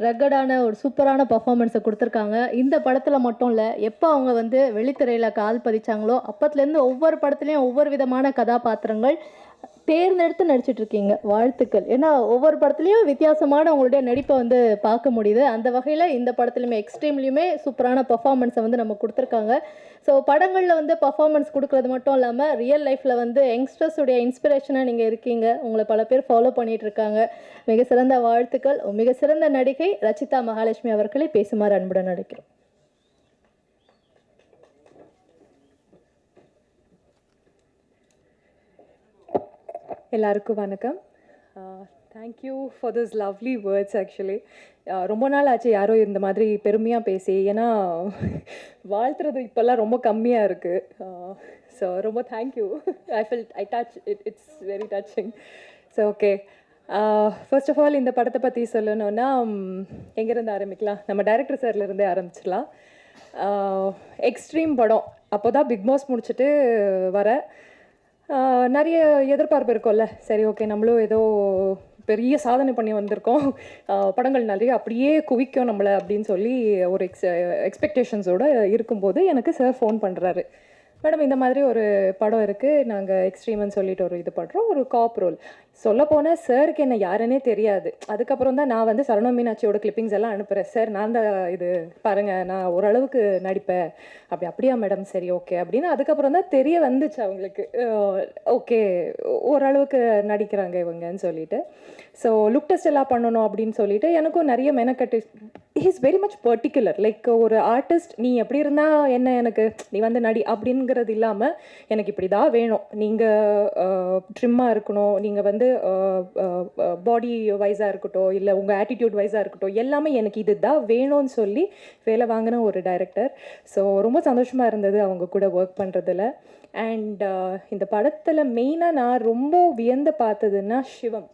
ரக்கடான ஒரு சூப்பரான பர்ஃபார்மன்ஸை கொடுத்துருக்காங்க. இந்த படத்தில் மட்டும் இல்லை எப்போ அவங்க வந்து வெளித்திரையில் கால் பதிச்சாங்களோ அப்பத்துலேருந்து ஒவ்வொரு படத்துலையும் ஒவ்வொரு விதமான கதாபாத்திரங்கள் தேர்ந்தெடுத்து நடிச்சிட்டு இருக்கீங்க வாழ்த்துக்கள். ஏன்னா ஒவ்வொரு படத்துலையும் வித்தியாசமான உங்களுடைய நடிப்பை வந்து பார்க்க முடியுது. அந்த வகையில் இந்த படத்துலையுமே எக்ஸ்ட்ரீம்லையுமே சூப்பரான பர்ஃபார்மன்ஸை வந்து நம்ம கொடுத்துருக்காங்க. ஸோ படங்களில் வந்து பர்ஃபார்மன்ஸ் கொடுக்குறது மட்டும் இல்லாமல் ரியல் லைஃப்பில் வந்து யங்ஸ்டர்ஸுடைய இன்ஸ்பிரேஷனாக நீங்கள் இருக்கீங்க. உங்களை பல பேர் ஃபாலோ பண்ணிகிட்ருக்காங்க இருக்காங்க மிக சிறந்த வாழ்த்துக்கள். மிக சிறந்த நடிகை ரச்சிதா மகாலட்சுமி அவர்களை பேசுமாறு அன்புடன் நடிக்கிறோம் எல்லாருக்கும் வணக்கம். Thank you for this lovely words actually ரொம்ப நாள் ஆச்சு யாரோ இந்த மாதிரி பெருமையாக பேசி. ஏன்னா வாழ்த்துறது இப்போல்லாம் ரொம்ப கம்மியாக இருக்குது ஸோ ரொம்ப thank you I feel I touch it it's very touching so okay first of all இந்த படத்தை பற்றி சொல்லணுன்னா எங்கேருந்து ஆரம்பிக்கலாம்? நம்ம டைரக்டர் சார்லேருந்தே ஆரம்பிச்சிடலாம். எக்ஸ்ட்ரீம் படம். அப்போ தான் பிக் பாஸ் முடிச்சுட்டு வர. நிறைய எதிர்பார்ப்பு இருக்கும்ல. சரி ஓகே நம்மளும் ஏதோ பெரிய சாதனை பண்ணி வந்திருக்கோம். படங்கள் நிறைய அப்படியே குவிக்கும் நம்மளை அப்படின்னு சொல்லி ஒரு எக்ஸ் எக்ஸ்பெக்டேஷன்ஸோடு இருக்கும்போது எனக்கு சார் ஃபோன் பண்ணுறாரு மேடம் இந்த மாதிரி ஒரு படம் இருக்குது நாங்கள் எக்ஸ்ட்ரீமன் சொல்லிட்டு ஒரு இது பண்ணுறோம் ஒரு காப் ரோல் சொல்லப்போனால் சாருக்கு என்ன யாருன்னே தெரியாது. அதுக்கப்புறம் தான் நான் வந்து சரணோ மீனாட்சியோட கிளிப்பிங்ஸ் எல்லாம் அனுப்புகிறேன் சார் நான் தான் இது பாருங்கள் நான் ஓரளவுக்கு நடிப்பேன். அப்படி அப்படியா மேடம் சரி ஓகே அப்படின்னு அதுக்கப்புறம் தான் தெரிய வந்துச்சு அவங்களுக்கு. ஓகே ஓரளவுக்கு நடிக்கிறாங்க இவங்கன்னு சொல்லிட்டு. ஸோ லுக் டெஸ்ட் எல்லாம் பண்ணணும் அப்படின்னு சொல்லிட்டு எனக்கும் நிறைய மெனக்கட்டு. Is very much particular like ஒரு ஆர்டிஸ்ட் நீ எப்படி இருந்தால் என்ன எனக்கு நீ வந்து நடி அப்படிங்கிறது இல்லாமல் எனக்கு இப்படி தான் வேணும் நீங்கள் ட்ரிம்மாக இருக்கணும். நீங்கள் வந்து பாடி வைஸாக இருக்கட்டும் இல்லை உங்கள் ஆட்டிடியூட் வைஸாக இருக்கட்டும் எல்லாமே எனக்கு இது தான் வேணும்னு சொல்லி வேலை வாங்கின ஒரு டைரக்டர் ஸோ ரொம்ப சந்தோஷமாக இருந்தது அவங்க கூட ஒர்க் பண்ணுறதுல அண்ட் இந்த படத்தில் மெயினாக நான் ரொம்ப வியந்து பார்த்ததுன்னா சிவம்.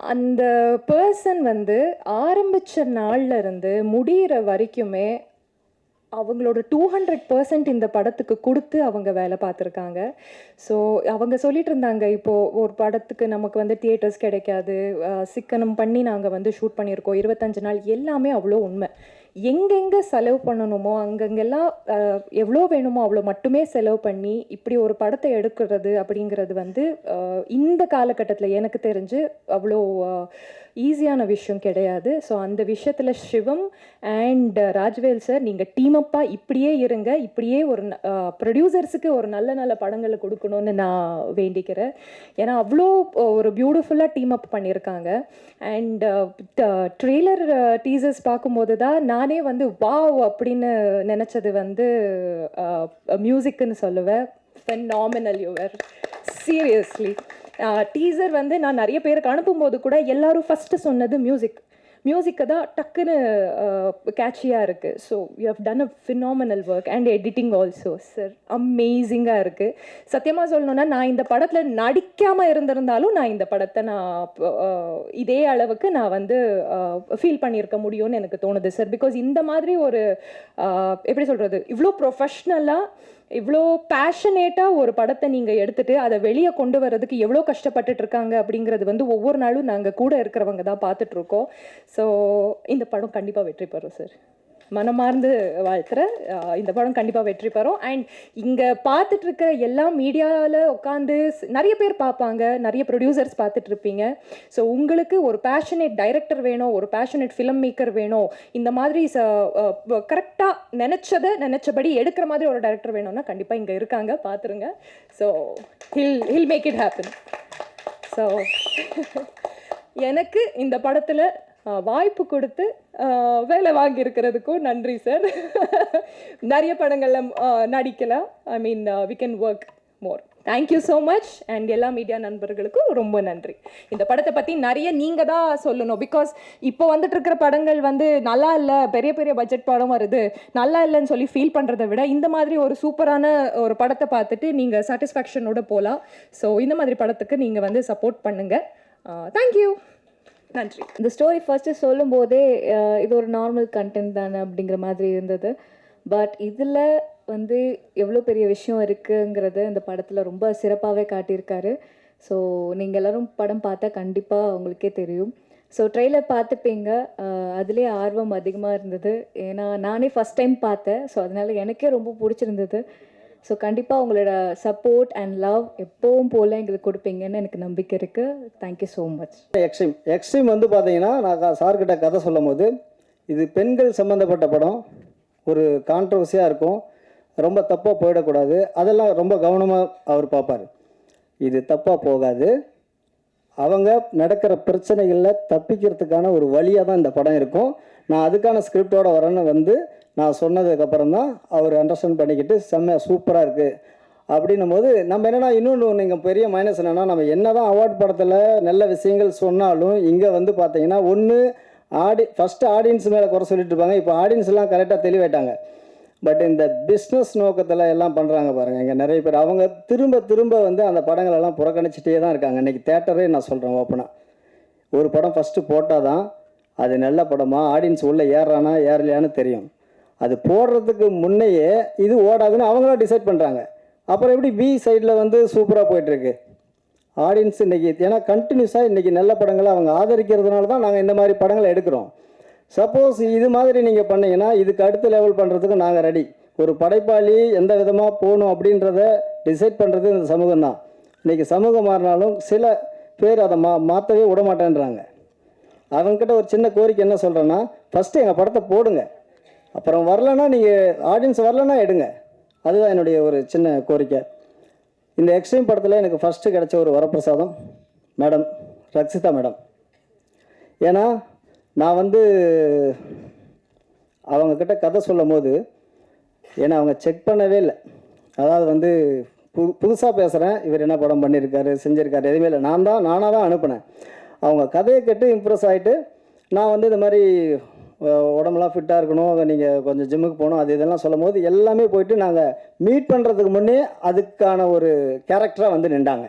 அந்த பர்சன் வந்து ஆரம்பித்த நாள்லேருந்து முடிகிற வரைக்குமே அவங்களோட டூ ஹண்ட்ரட் பர்சன்ட் இந்த படத்துக்கு கொடுத்து அவங்க வேலை பார்த்துருக்காங்க. ஸோ அவங்க சொல்லிட்டு இருந்தாங்க இப்போது ஒரு படத்துக்கு நமக்கு வந்து தியேட்டர்ஸ் கிடைக்காது. சிக்கனம் பண்ணி நாங்கள் வந்து ஷூட் பண்ணியிருக்கோம். இருபத்தஞ்சு நாள் எல்லாமே அவ்வளோ உண்மை. எங்கெங்கே செலவு பண்ணணுமோ அங்கங்கெல்லாம் எவ்வளோ வேணுமோ அவ்வளோ மட்டுமே செலவு பண்ணி இப்படி ஒரு படத்தை எடுக்கிறது அப்படிங்கிறது வந்து இந்த காலகட்டத்தில் எனக்கு தெரிஞ்சு அவ்வளோ ஈஸியான விஷயம் கிடையாது. ஸோ அந்த விஷயத்தில் சிவம் அண்ட் ராஜ்வேல் சார் நீங்கள் டீமப்பாக இப்படியே இருங்க. இப்படியே ஒரு ப்ரொடியூசர்ஸுக்கு ஒரு நல்ல நல்ல படங்களை கொடுக்கணும்னு நான் வேண்டிக்கிறேன். ஏன்னா அவ்வளோ ஒரு பியூட்டிஃபுல்லாக டீம் அப் பண்ணியிருக்காங்க அண்ட் ட்ரெய்லர் டீசர்ஸ் பார்க்கும்போது தான் நான் நானே வந்து வாவ் அப்படின்னு நினச்சது வந்து மியூசிக்குன்னு சொல்லுவேன் ஃபெனாமினல் யுவர் சீரியஸ்லி டீசர் வந்து நான் நிறைய பேருக்கு அனுப்பும்போது கூட எல்லாரும் ஃபஸ்ட்டு சொன்னது மியூசிக் மியூசிக்கை தான் டக்குன்னு கேட்சியாக இருக்குது so you have done a phenomenal work and editing also sir அமேசிங்காக இருக்குது சத்தியமாக சொல்லணுன்னா நான் இந்த படத்தில் நடிக்காமல் இருந்திருந்தாலும் நான் இந்த படத்தை நான் இதே அளவுக்கு நான் வந்து ஃபீல் பண்ணியிருக்க முடியும்னு எனக்கு தோணுது சார் பிகாஸ் இந்த மாதிரி ஒரு எப்படி சொல்கிறது இவ்வளோ ப்ரொஃபஷ்னலாக இவ்வளோ பேஷனேட்டாக ஒரு படத்தை நீங்கள் எடுத்துகிட்டு அதை வெளியே கொண்டு வரதுக்கு எவ்வளோ கஷ்டப்பட்டுட்டு இருக்காங்க அப்படிங்கிறது வந்து ஒவ்வொரு நாளும் நாங்கள் கூட இருக்கிறவங்க தான் பார்த்துட்ருக்கோம். ஸோ இந்த படம் கண்டிப்பாக வெற்றி பெறும் சார் மனமார்ந்து வாழ்த்துறேன் இந்த படம் கண்டிப்பாக வெற்றி பெறும். அண்ட் இங்கே பார்த்துட்டு இருக்க எல்லா மீடியாவில் உட்காந்து நிறைய பேர் பார்ப்பாங்க நிறைய ப்ரொடியூசர்ஸ் பார்த்துட்டு இருப்பீங்க ஸோ உங்களுக்கு ஒரு பேஷனேட் டைரக்டர் வேணும் ஒரு பேஷனேட் ஃபிலிம் மேக்கர் வேணும். இந்த மாதிரி கரெக்டாக நினச்சதை நினச்சபடி எடுக்கிற மாதிரி ஒரு டைரக்டர் வேணும்னா கண்டிப்பாக இங்கே இருக்காங்க பார்த்துருங்க so he'll he'll make it happen so எனக்கு இந்த படத்தில் வாய்ப்பு கொடுத்து வேலை வாங்கியிருக்கிறதுக்கும் நன்றி சார். நிறைய படங்களில் நடிக்கலாம். I mean we can work more thank you so much and எல்லா மீடியா நண்பர்களுக்கும் ரொம்ப நன்றி. இந்த படத்தை பற்றி நிறைய நீங்கள் தான் சொல்லணும். பிகாஸ் இப்போ வந்துட்டு இருக்கிற படங்கள் வந்து நல்லா இல்லை பெரிய பெரிய பட்ஜெட் படம் வருது. நல்லா இல்லைன்னு சொல்லி ஃபீல் பண்ணுறதை விட இந்த மாதிரி ஒரு சூப்பரான ஒரு படத்தை பார்த்துட்டு நீங்கள் சாட்டிஸ்ஃபேக்ஷனோட போகலாம் ஸோ இந்த மாதிரி படத்துக்கு நீங்கள் வந்து சப்போர்ட் பண்ணுங்கள் தேங்க்யூ நன்றி. இந்த ஸ்டோரி ஃபர்ஸ்ட்டு சொல்லும்போதே போதே இது ஒரு நார்மல் கண்டென்ட் தானே அப்படிங்கிற மாதிரி இருந்தது. பட் இதில் வந்து எவ்வளோ பெரிய விஷயம் இருக்குங்கிறத இந்த படத்தில் ரொம்ப சிறப்பாகவே காட்டியிருக்காரு. ஸோ நீங்கள் எல்லோரும் படம் பார்த்தா கண்டிப்பாக உங்களுக்கே தெரியும். ஸோ ட்ரெயிலர் பார்த்துப்பீங்க. அதுலேயே ஆர்வம் அதிகமாக இருந்தது. ஏன்னா நானே ஃபஸ்ட் டைம் பார்த்தேன். ஸோ அதனால் எனக்கே ரொம்ப பிடிச்சிருந்தது. ஸோ கண்டிப்பாக உங்களோட சப்போர்ட் அண்ட் லவ் எப்பவும் போல் எங்களுக்கு கொடுப்பீங்கன்னு எனக்கு நம்பிக்கை இருக்குது thank you so much extreme extreme வந்து பார்த்தீங்கன்னா நான் சார்கிட்ட கதை சொல்லும் போது இது பெண்கள் சம்மந்தப்பட்ட படம். ஒரு கான்ட்ரவர்சியாக இருக்கும். ரொம்ப தப்பாக போயிடக்கூடாது. அதெல்லாம் ரொம்ப கவனமாக அவர் பார்ப்பார் இது தப்பாக போகாது. அவங்க நடக்கிற பிரச்சனைகளில் தப்பிக்கிறதுக்கான ஒரு வழியாக தான் இந்த படம் இருக்கும். நான் அதுக்கான ஸ்கிரிப்டோடு வரேன்னு வந்து நான் சொன்னதுக்கப்புறம் தான் அவர் அண்டர்ஸ்டாண்ட் பண்ணிக்கிட்டு செம்ம சூப்பராக இருக்குது அப்படின்னும் போது நம்ம என்னென்னா இன்னொன்று நீங்கள் பெரிய மைனஸ் என்னென்னா நம்ம என்ன தான் அவார்ட் படத்தில் நல்ல விஷயங்கள் சொன்னாலும் இங்கே வந்து பார்த்தீங்கன்னா ஒன்று ஆடி ஃபஸ்ட்டு ஆடியன்ஸ் மேலே குறை சொல்லிட்டு இருப்பாங்க. இப்போ ஆடியன்ஸ்லாம் கரெக்டாக தெளிவாயிட்டாங்க. பட் இந்த பிஸ்னஸ் நோக்கத்தில் எல்லாம் பண்ணுறாங்க பாருங்கள் இங்கே நிறைய பேர் அவங்க திரும்ப திரும்ப வந்து அந்த படங்களெல்லாம் புறக்கணிச்சிட்டே தான் இருக்காங்க. இன்றைக்கி தேட்டரே நான் சொல்கிறேன் ஓப்பனாக ஒரு படம் ஃபஸ்ட்டு போட்டால் தான் அது நல்ல படமா ஆடியன்ஸ் உள்ளே ஏறுறானா ஏறலையான்னு தெரியும். அது போடுறதுக்கு முன்னையே இது ஓடாதுன்னு அவங்களாம் டிசைட் பண்ணுறாங்க அப்புறம் எப்படி பி சைடில் வந்து சூப்பராக போயிட்டுருக்கு. ஆடியன்ஸ் இன்றைக்கி ஏன்னா கண்டினியூஸாக இன்றைக்கி நல்ல படங்களை அவங்க ஆதரிக்கிறதுனால தான் நாங்கள் இந்த மாதிரி படங்களை எடுக்கிறோம். சப்போஸ் இது மாதிரி நீங்கள் பண்ணீங்கன்னா இதுக்கு அடுத்த லெவல் பண்ணுறதுக்கு நாங்கள் ரெடி ஒரு படைப்பாளி எந்த விதமாக போகணும் அப்படின்றத டிசைட் பண்ணுறது இந்த சமூகம் தான். இன்றைக்கி சமூகம் மாறினாலும் சில பேர் அதை மா மாற்றவே விட மாட்டேன்றாங்க அவங்கக்கிட்ட ஒரு சின்ன கோரிக்கை என்ன சொல்கிறேன்னா ஃபஸ்ட்டு எங்கள் படத்தை போடுங்க. அப்புறம் வரலன்னா நீங்கள் ஆடியன்ஸ் வரலன்னா எடுங்க. அதுதான் என்னுடைய ஒரு சின்ன கோரிக்கை. இந்த எக்ஸ்ட்ரீம் படத்தில் எனக்கு ஃபஸ்ட்டு கிடச்ச ஒரு வரப்பிரசாதம் மேடம் ரக்ஷிதா மேடம். ஏன்னா நான் வந்து அவங்கக்கிட்ட கதை சொல்லும் போது ஏன்னா அவங்க செக் பண்ணவே இல்லை. அதாவது வந்து புது புதுசாக பேசுகிறேன் இவர் என்ன படம் பண்ணியிருக்காரு செஞ்சுருக்காரு எதுவுமே இல்லை. நான் தான் நானாக தான் அனுப்பினேன். அவங்க கதையை கேட்டு இம்ப்ரெஸ் ஆகிட்டு நான் வந்து இந்த மாதிரி உடம்புலாம் ஃபிட்டாக இருக்கணும். நீங்கள் கொஞ்சம் ஜிம்முக்கு போகணும். அது இதெல்லாம் சொல்லும் போது எல்லாமே போயிட்டு நாங்கள் மீட் பண்ணுறதுக்கு முன்னே அதுக்கான ஒரு கேரக்டராக வந்து நின்றாங்க.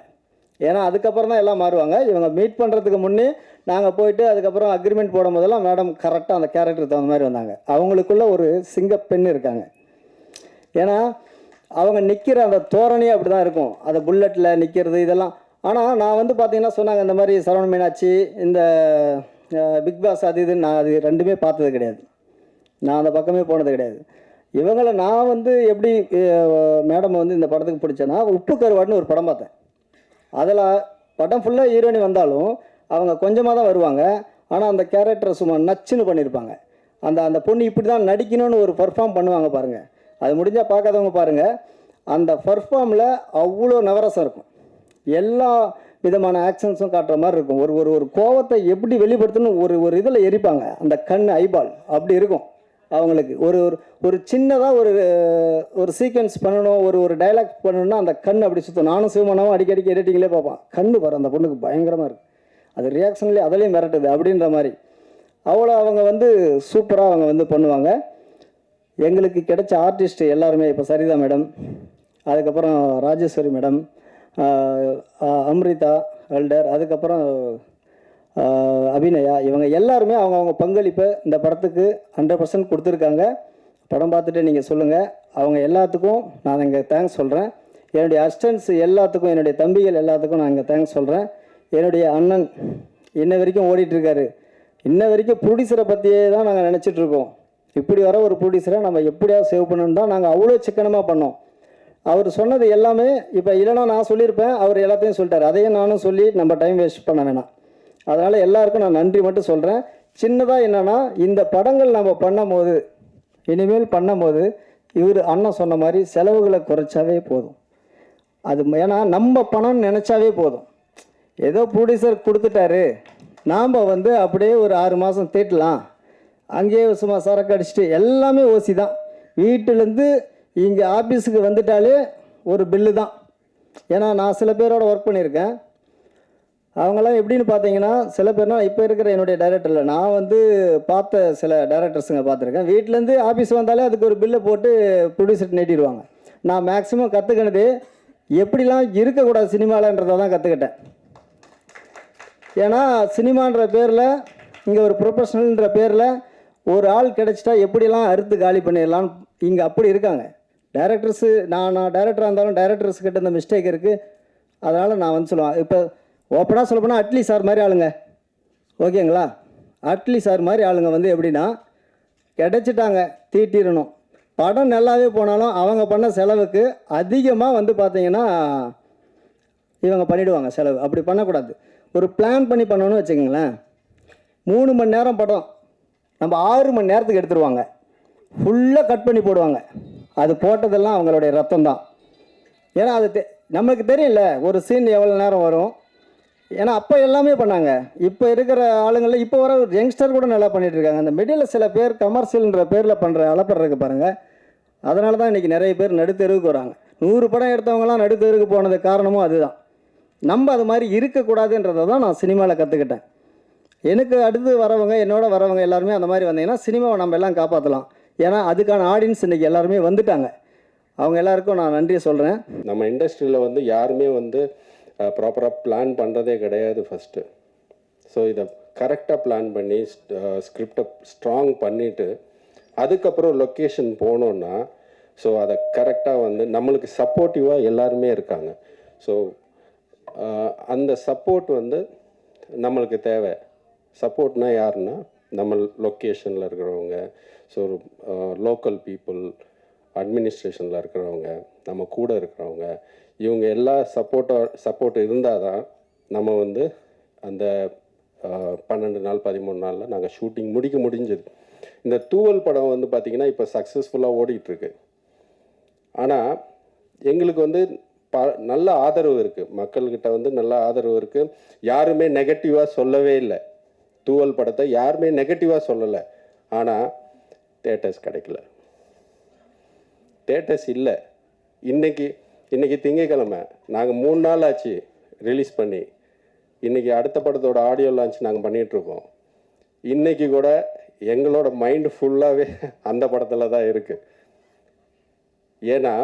ஏன்னா அதுக்கப்புறம் தான் எல்லாம் மாறுவாங்க. இவங்க மீட் பண்ணுறதுக்கு முன்னே நாங்கள் போயிட்டு அதுக்கப்புறம் அக்ரிமெண்ட் போடும் போதெல்லாம் மேடம் கரெக்டாக அந்த கேரக்டருக்கு தகுந்த மாதிரி வந்தாங்க. அவங்களுக்குள்ள ஒரு சிங்கப்பெண் இருக்காங்க. ஏன்னா அவங்க நிற்கிற அந்த தோரணையே அப்படி தான் இருக்கும். அந்த புல்லட்டில் நிற்கிறது இதெல்லாம். ஆனால் நான் வந்து பார்த்தீங்கன்னா சொன்னாங்க இந்த மாதிரி சரவண மீனாட்சி இந்த பிக் பாஸ் அது இது நான் அது ரெண்டுமே பார்த்தது கிடையாது. நான் அந்த பக்கமே போனது கிடையாது. இவங்களை நான் வந்து எப்படி மேடம் வந்து இந்த படத்துக்கு பிடிச்சேன்னா உப்பு கருவாடுன்னு ஒரு படம் பார்த்தேன். அதில் படம் ஃபுல்லாக ஹீரோயினி வந்தாலும் அவங்க கொஞ்சமாக தான் வருவாங்க. ஆனால் அந்த கேரக்டரை சும்மா நச்சுன்னு பண்ணியிருப்பாங்க அந்த அந்த பொண்ணு இப்படி தான் நடிக்கணும்னு ஒரு பர்ஃபார்ம் பண்ணுவாங்க பாருங்கள் அது முடிஞ்சால் பார்க்காதவங்க பாருங்கள் அந்த பர்ஃபார்மில் அவ்வளோ நவரசம் இருக்கும். எல்லா விதமான ஆக்ஷன்ஸும் காட்டுற மாதிரி இருக்கும். ஒரு ஒரு ஒரு கோவத்தை எப்படி வெளிப்படுத்தணும் ஒரு ஒரு இதில் எரிப்பாங்க. அந்த கண் ஐபால் அப்படி இருக்கும். அவங்களுக்கு ஒரு ஒரு ஒரு சின்னதாக ஒரு ஒரு சீக்வன்ஸ் பண்ணணும் ஒரு ஒரு டைலாக் பண்ணணும்னா அந்த கண் அப்படி சுத்தம். நானும் சிவமானவும் அடிக்கடிக்கு எடிட்டிங்லேயே பார்ப்பேன். கண்ணு பாரு அந்த பொண்ணுக்கு பயங்கரமாக இருக்குது அது ரியாக்ஷன்லேயே அதிலையும் மிரட்டுது அப்படின்ற மாதிரி. அவ்வளோ அவங்க வந்து சூப்பராக அவங்க வந்து பண்ணுவாங்க. எங்களுக்கு கிடைச்ச ஆர்டிஸ்ட் எல்லாருமே இப்போ சரிதா மேடம் அதுக்கப்புறம் ராஜேஸ்வரி மேடம் அம்ரிதா அல்டர் அதுக்கப்புறம் அபிநயா. இவங்க எல்லாருமே அவங்கவுங்க பங்களிப்பை இந்த படத்துக்கு ஹண்ட்ரட் பர்சன்ட் கொடுத்துருக்காங்க. படம் பார்த்துட்டு நீங்கள் சொல்லுங்கள் அவங்க எல்லாத்துக்கும் நான் இங்கே தேங்க்ஸ் சொல்கிறேன் என்னுடைய அசிஸ்டன்ஸ் எல்லாத்துக்கும் என்னுடைய தம்பிகள் எல்லாத்துக்கும் நான் இங்கே தேங்க்ஸ் சொல்கிறேன் என்னுடைய அண்ணன் இன்ன வரைக்கும் ஓடிட்டுருக்காரு. இன்ன வரைக்கும் ப்ரொடியூசரை பற்றியே தான் நாங்கள் நினச்சிட்ருக்கோம் இப்படி வர ஒரு ப்ரொடியூசரை நம்ம எப்படியாவது சேவ் பண்ணணும் தான் நாங்கள் அவ்வளோ சிக்கனமாக பண்ணோம். அவர் சொன்னது எல்லாமே இப்போ இல்லைன்னா நான் சொல்லியிருப்பேன் அவர் எல்லாத்தையும் சொல்லிட்டார். அதையும் நானும் சொல்லி நம்ம டைம் வேஸ்ட் பண்ண வேணாம். அதனால் எல்லாருக்கும் நான் நன்றி மட்டும் சொல்கிறேன் சின்னதாக என்னென்னா இந்த படங்கள் நம்ம பண்ணும் போது இனிமேல் பண்ணும்போது இவர் அண்ணன் சொன்ன மாதிரி செலவுகளை குறைச்சாவே போதும். அது ஏன்னா நம்ம பணம் நினச்சாவே போதும். ஏதோ ப்ரொடியூசர் கொடுத்துட்டாரு. நாம் வந்து அப்படியே ஒரு ஆறு மாதம் தேட்டலாம். அங்கேயே சும்மா சரக்கு அடிச்சுட்டு எல்லாமே ஓசி தான் வீட்டிலேருந்து இங்கே ஆஃபீஸுக்கு வந்துட்டாலே ஒரு பில்லு தான். ஏன்னா நான் சில பேரோட ஒர்க் பண்ணியிருக்கேன். அவங்கெல்லாம் எப்படின்னு பார்த்தீங்கன்னா சில பேர்னா இப்போ இருக்கிற என்னுடைய டைரக்டரில் நான் வந்து பார்த்த சில டைரக்டர்ஸுங்க பார்த்துருக்கேன். வீட்டிலேருந்து ஆஃபீஸ் வந்தாலே அதுக்கு ஒரு பில்லை போட்டு ப்ரொடியூசர் நீட்டிடுவாங்க. நான் மேக்ஸிமம் கற்றுக்கினது எப்படிலாம் இருக்கக்கூடாது சினிமாலன்றதை தான் கற்றுக்கிட்டேன் ஏன்னா சினிமான்ற பேரில் இங்கே ஒரு ப்ரொஃபஷனல்ன்ற பேரில் ஒரு ஆள் கிடச்சிட்டா எப்படிலாம் அறுத்து காலி பண்ணிடலான்னு இங்கே அப்படி இருக்காங்க. டேரக்டர்ஸு நான் நான் டேரக்டராக இருந்தாலும் டேரக்டர்ஸ் கிட்ட இந்த மிஸ்டேக் இருக்குது அதனால் நான் வந்து சொல்லுவேன். இப்போ ஓப்பனாக சொல்ல போனால் அட்லி சார் மாதிரி ஆளுங்க. ஓகேங்களா? அட்லி சார் மாதிரி ஆளுங்க வந்து எப்படின்னா கிடைச்சிட்டாங்க தீட்டிடணும் படம் நல்லாவே போனாலும் அவங்க பண்ண செலவுக்கு அதிகமாக வந்து பார்த்தீங்கன்னா இவங்க பண்ணிவிடுவாங்க செலவு. அப்படி பண்ணக்கூடாது. ஒரு பிளான் பண்ணி பண்ணணும்னு வச்சுக்கோங்களேன். மூணு மணி நேரம் படம். நம்ம ஆறு மணி நேரத்துக்கு எடுத்துருவாங்க. ஃபுல்லாக கட் பண்ணி போடுவாங்க. அது போட்டதெல்லாம் அவங்களுடைய ரத்தம் தான் ஏன்னா அது தெ நமக்கு தெரியல ஒரு சீன் எவ்வளோ நேரம் வரும். ஏன்னா அப்போ எல்லாமே பண்ணாங்க. இப்போ இருக்கிற ஆளுங்களில் இப்போ வர யங்ஸ்டர் கூட நல்லா பண்ணிகிட்டு இருக்காங்க. அந்த மிடில் சில பேர் கமர்ஷியல்ன்ற பேரில் பண்ணுற அளப்படுறதுக்கு பாருங்கள் அதனால தான் இன்றைக்கி நிறைய பேர் நடுத்தெருவுக்கு வராங்க. நூறு படம் எடுத்தவங்களாம் நடுத்தெருவுக்கு போனது காரணமும் அதுதான். நம்ம அது மாதிரி இருக்கக்கூடாதுன்றதை தான் நான் சினிமாவில் கற்றுக்கிட்டேன் எனக்கு அடுத்து வரவங்க என்னோட வரவங்க எல்லாருமே அந்த மாதிரி வந்தீங்கன்னா சினிமாவை நம்ம எல்லாம் காப்பாற்றலாம் ஏன்னா அதுக்கான ஆடியன்ஸ் இன்றைக்கி எல்லாருமே வந்துட்டாங்க. அவங்க எல்லாருக்கும் நான் நன்றி சொல்கிறேன் நம்ம இண்டஸ்ட்ரியில் வந்து யாருமே வந்து ப்ராப்பராக பிளான் பண்ணுறதே கிடையாது ஃபஸ்ட்டு ஸோ இதை கரெக்டாக பிளான் பண்ணி ஸ்கிரிப்டை ஸ்ட்ராங் பண்ணிவிட்டு அதுக்கப்புறம் லொக்கேஷன் போனோன்னா ஸோ அதை கரெக்டாக வந்து நம்மளுக்கு சப்போர்ட்டிவாக எல்லாருமே இருக்காங்க. ஸோ அந்த சப்போர்ட் வந்து நம்மளுக்கு தேவை. சப்போர்ட்னா யாருன்னா நம்ம லொக்கேஷனில் இருக்கிறவங்க. ஸோ லோக்கல் பீப்புள் அட்மினிஸ்ட்ரேஷனில் இருக்கிறவங்க நம்ம கூட இருக்கிறவங்க இவங்க எல்லா சப்போர்ட்டோ சப்போர்ட் இருந்தால் தான் நம்ம வந்து அந்த பன்னெண்டு நாள் பதிமூணு நாளில் நாங்கள் ஷூட்டிங் முடிக்க முடிஞ்சது. இந்த தூவல் படம் வந்து பார்த்திங்கன்னா இப்போ சக்ஸஸ்ஃபுல்லாக ஓடிட்டுருக்கு. ஆனால் எங்களுக்கு வந்து ப நல்ல ஆதரவு இருக்குது மக்கள்கிட்ட வந்து நல்ல ஆதரவு இருக்குது யாருமே நெகட்டிவாக சொல்லவே இல்லை. தூவல் படத்தை யாருமே நெகட்டிவாக சொல்லலை. ஆனால் தேட்டர்ஸ் கிடைக்கல. தேட்டர்ஸ் இல்லை. இன்னைக்கு இன்றைக்கி திங்கக்கிழமை நாங்கள் மூணு நாள் ஆச்சு ரிலீஸ் பண்ணி. இன்றைக்கி அடுத்த படத்தோட ஆடியோ லான்ச் நாங்கள் பண்ணிகிட்ருக்கோம் இன்றைக்கி கூட எங்களோட மைண்டு ஃபுல்லாகவே அந்த படத்தில் தான் இருக்குது ஏன்னா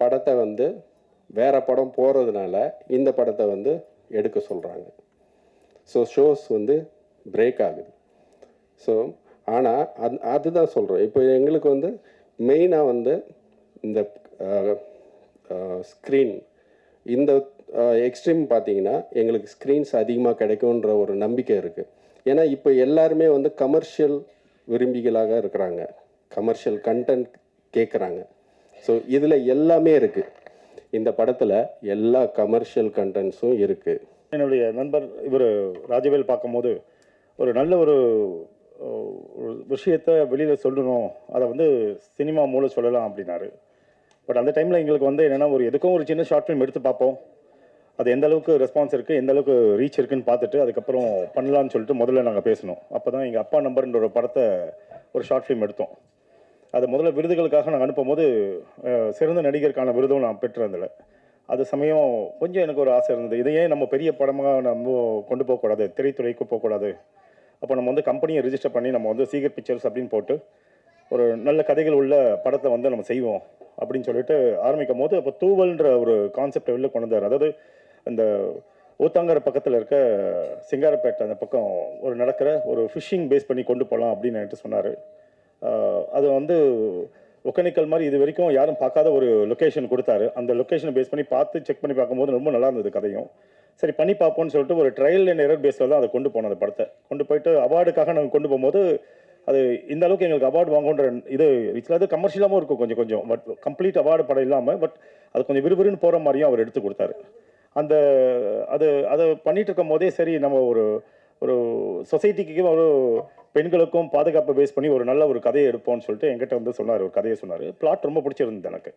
படத்தை வந்து வேறு படம் போகிறதுனால இந்த படத்தை வந்து எடுக்க சொல்கிறாங்க ஸோ ஷோஸ் வந்து பிரேக் ஆகுது. ஸோ ஆனால் அது அதுதான் சொல்கிறோம் இப்போ எங்களுக்கு வந்து மெயினாக வந்து இந்த ஸ்க்ரீன் இந்த எக்ஸ்ட்ரீம் பார்த்தீங்கன்னா எங்களுக்கு ஸ்க்ரீன்ஸ் அதிகமாக கிடைக்குன்ற ஒரு நம்பிக்கை இருக்குது ஏன்னா இப்போ எல்லாருமே வந்து கமர்ஷியல் விரும்பிகளாக இருக்கிறாங்க. கமர்ஷியல் கண்டென்ட் கேட்குறாங்க ஸோ இதில் எல்லாமே இருக்குது இந்த படத்தில் எல்லா கமர்ஷியல் கண்டென்ட்ஸும் இருக்குது என்னுடைய நண்பர் இவர் ராஜவேல் பார்க்கும்போது ஒரு நல்ல ஒரு ஒரு விஷயத்தை வெளியில் சொல்லணும். அதை வந்து சினிமா மூலம் சொல்லலாம் அப்படின்னாரு. பட் அந்த டைமில் எங்களுக்கு வந்து என்னென்னா ஒரு எதுக்கும் ஒரு சின்ன ஷார்ட் ஃபிலிம் எடுத்து பார்ப்போம். அது எந்த அளவுக்கு ரெஸ்பான்ஸ் இருக்குது எந்த அளவுக்கு ரீச் இருக்குன்னு பார்த்துட்டு அதுக்கப்புறம் பண்ணலான்னு சொல்லிட்டு முதல்ல நாங்கள் பேசணும் அப்போ தான் எங்கள் அப்பா நம்பர்ன்ற ஒரு படத்தை ஒரு ஷார்ட் ஃபிலிம் எடுத்தோம். அது முதல்ல விருதுகளுக்காக நாங்கள் அனுப்பும்போது சிறந்த நடிகருக்கான விருதும் நான் பெற்றிருந்தேன் அது சமயம் கொஞ்சம் எனக்கு ஒரு ஆசை இருந்தது. இதை ஏன் நம்ம பெரிய படமாக நம்ம கொண்டு போகக்கூடாது திரைத்துறைக்கு போகக்கூடாது. அப்போ நம்ம வந்து கம்பெனியை ரிஜிஸ்டர் பண்ணி நம்ம வந்து சீகர் பிக்சர்ஸ் அப்படின்னு போட்டு ஒரு நல்ல கதைகள் உள்ள படத்தை வந்து நம்ம செய்வோம் அப்படின்னு சொல்லிட்டு ஆரம்பிக்கும் போது அப்போ தூவல்ன்ற ஒரு கான்செப்டை வெளில கொண்டு வந்தார். அதாவது இந்த ஊத்தாங்கர பக்கத்தில் இருக்க சிங்காரப்பேட்டை அந்த பக்கம் ஒரு நடக்கிற ஒரு ஃபிஷிங் பேஸ் பண்ணி கொண்டு போகலாம் அப்படின்னு நினைட்டு சொன்னார். அது வந்து ஒக்கனிக்கல் மாதிரி இது வரைக்கும் யாரும் பார்க்காத ஒரு லொக்கேஷன் கொடுத்தாரு. அந்த லொக்கேஷனை பேஸ் பண்ணி பார்த்து செக் பண்ணி பார்க்கும்போது ரொம்ப நல்லா இருந்தது கதையும். சரி பண்ணி பார்ப்போம்னு சொல்லிட்டு ஒரு ட்ரையல் அண்ட் எரர் பேஸில் தான் அதை கொண்டு போனோம் அந்த படத்தை. கொண்டு போயிட்டு அவார்டுக்காக நாங்கள் கொண்டு போகும்போது அது இந்த அளவுக்கு எங்களுக்கு அவார்டு வாங்குன்ற இது இதில் அது கமர்ஷியலாகவும் இருக்கும் கொஞ்சம் கொஞ்சம். பட் கம்ப்ளீட் அவார்டு படம் இல்லாமல் பட் அது கொஞ்சம் விறுவிறுன்னு போகிற மாதிரியும் அவர் எடுத்து கொடுத்தாரு. அந்த அது அதை பண்ணிகிட்டு இருக்கும் போதே சரி நம்ம ஒரு ஒரு சொசைட்டிக்கு ஒரு பெண்களுக்கும் பாதுகாப்பை பேஸ் பண்ணி ஒரு நல்ல ஒரு கதையை எடுப்போம்னு சொல்லிட்டு எங்கிட்ட வந்து சொன்னார் ஒரு கதையை சொன்னார். பிளாட் ரொம்ப பிடிச்சிருந்தது எனக்கு.